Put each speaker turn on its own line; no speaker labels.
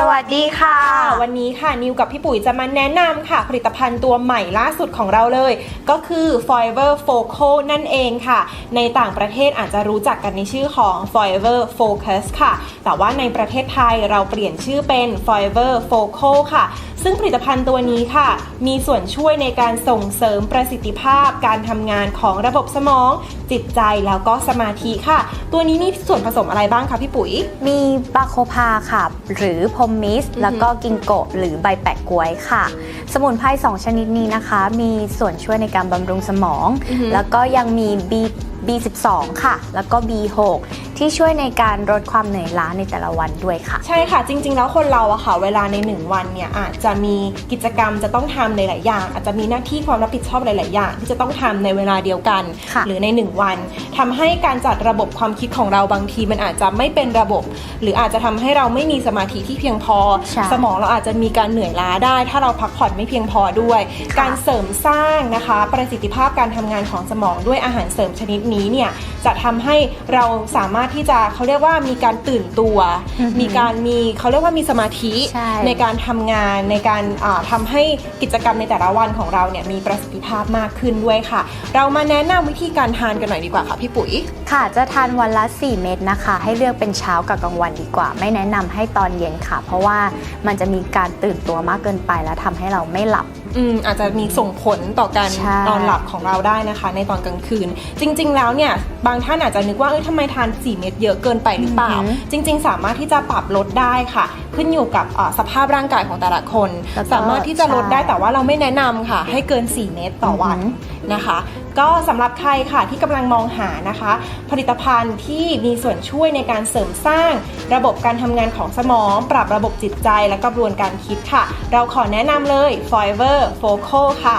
สวัสดีค่ะ
วันนี้ค่ะนิวกับพี่ปุ๋ยจะมาแนะนำค่ะ ผลิตภัณฑ์ตัวใหม่ล่าสุดของเราเลย ก็คือ Forever Focal นั่นเองค่ะ ในต่างประเทศอาจจะรู้จักกันในชื่อของ Forever Focus ค่ะ แต่ว่าในประเทศไทยเราเปลี่ยนชื่อเป็น Forever Focal ค่ะ ซึ่งผลิตภัณฑ์ตัวนี้ค่ะ มีส่วนช่วยในการส่งเสริมประสิทธิภาพ การทำงานของระบบสมอง จิตใจแล้วก็สมาธิค่ะ ตัวนี้มีส่วนผสมอะไรบ้างคะพี่ปุ๋ย
มีบาโคพาค่ะ หรือพรมมิสแล้วก็กิงโกะหรือใบแปะกล้วยค่ะ สมุนไพร2ชนิดนี้นะคะ มีส่วนช่วยในการบำรุงสมอง
อือฮึ
แล้วก็ยังมี B B12 ค่ะ แล้วก็ B6 ที่ช่วยในการลดความเหนื่อยล้าในแต่ละวันด้วยค่ะ
ใช่ค่ะ จริง ๆ แล้วคนเราอะค่ะ เวลาใน 1 วันเนี่ยอาจจะมีกิจกรรมจะต้องทำหลายๆอย่าง อาจจะมีหน้าที่ความรับผิดชอบหลาย ๆ อย่าง ที่จะต้องทำในเวลาเดียวกัน
ค่ะ
หรือใน 1 วันทำให้การจัดระบบความคิดของเราบางที มันอาจจะไม่เป็นระบบ หรืออาจจะทำให้เราไม่มีสมาธิที่เพียงพอ
ใช่
สมองเราอาจจะมีการเหนื่อยล้าได้ ถ้าเราพักผ่อนไม่เพียงพอด้วย
ค่ะ
การเสริมสร้างนะคะ ประสิทธิภาพการทำงานของสมองด้วยอาหารเสริมชนิดนี้เนี่ยจะทำให้เราสามารถที่จะเขาเรียกว่ามีการตื่นตัว
อือหือ
มีการมีเขาเรียกว่ามีสมาธิ
ใช่
การทำงานในการอ่าทำาให้กิจกรรมในแต่ละวันของเราเนี่ยมีประสิทธิภาพมากขึ้นด้วยค่ะ เรามาแนะนำวิธีการทานกันหน่อยดีกว่าค่ะพี่ปุ๋ย
ค่ะจะทานวันละ 4 เม็ดนะคะ ให้เลือกเป็นเช้ากับกลางวันดีกว่า ไม่แนะนำให้ตอนเย็นค่ะ เพราะว่ามันจะมีการตื่นตัวมากเกินไป แล้วทำให้เราไม่หลับ
อืมอาจจะมีส่งผลต่อการ
ใช่
นอนหลับของเราได้นะคะ ในตอนกลางคืน จริง ๆ แล้วเนี่ยบางท่านอาจจะนึกว่าเอ้ยทำไมทาน 4 เม็ดเยอะเกินไปหรือเปล่า
อือหือ
จริง ๆ สามารถที่จะปรับลดได้ค่ะ ขึ้นอยู่กับอ่าสภาพร่างกายของแต่ละคน
แล้วก็
สามารถที่จะลดได้
ใช่
แต่ว่าเราไม่แนะนำค่ะ ให้เกิน 4 เม็ดต่อวัน
อือหื
นะคะ ก็สำหรับใครค่ะที่กำลังมองหานะคะ ผลิตภัณฑ์ที่มีส่วนช่วยในการเสริมสร้าง ระบบการทำงานของสมอง ปรับระบบจิตใจและกระบวนการคิดค่ะ เราขอแนะนำเลย Fiverr Focal ค่ะ